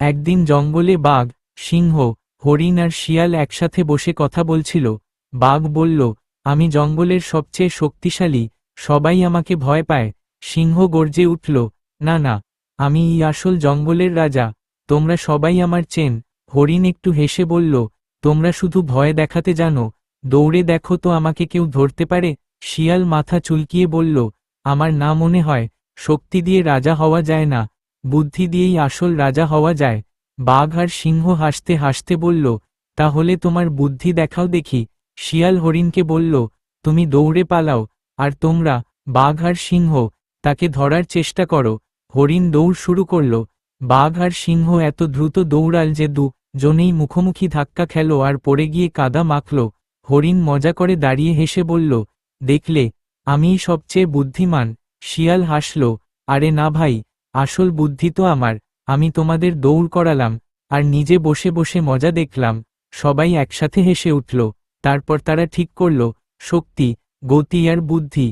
একদিন জঙ্গলে বাঘ, সিংহ, হরিণ আর শিয়াল একসাথে বসে কথা বলছিল। বাঘ বলল, আমি জঙ্গলের সবচেয়ে শক্তিশালী, সবাই আমাকে ভয় পায়। সিংহ গর্জে উঠল, না না, আমি এই আসল জঙ্গলের রাজা, তোমরা সবাই আমার চেন। হরিণ একটু হেসে বলল, তোমরা শুধু ভয় দেখাতে জানো, দৌড়ে দেখো তো আমাকে কেউ ধরতে পারে? শিয়াল মাথা চুলকিয়ে বলল, আমার না মনে হয়, শক্তি দিয়ে রাজা হওয়া যায় না। বুদ্ধি দিয়েই আসল রাজা হওয়া যায়। বাঘ আর সিংহ হাসতে হাসতে বলল, তাহলে তোমার বুদ্ধি দেখাও দেখি। শিয়াল হরিণকে বলল, তুমি দৌড়ে পালাও, আর তোমরা, বাঘ আর সিংহ, তাকে ধরার চেষ্টা করো। হরিণ দৌড় শুরু করল। বাঘ আর সিংহ এত দ্রুত দৌড়াল যে দু জনেই মুখোমুখি ধাক্কা খেল আর পড়ে গিয়ে কাদা মাখল। হরিণ মজা করে দাঁড়িয়ে হেসে বলল, দেখলে, আমিই সবচেয়ে বুদ্ধিমান। শিয়াল হাসল, আরে না ভাই আসল বুদ্ধি তো আমার, আমি তোমাদের দৌড় করালাম, আর নিজে বসে বসে মজা দেখলাম, সবাই একসাথে হেসে উঠল, তারপর তারা ঠিক করল, শক্তি, গতি আর বুদ্ধি।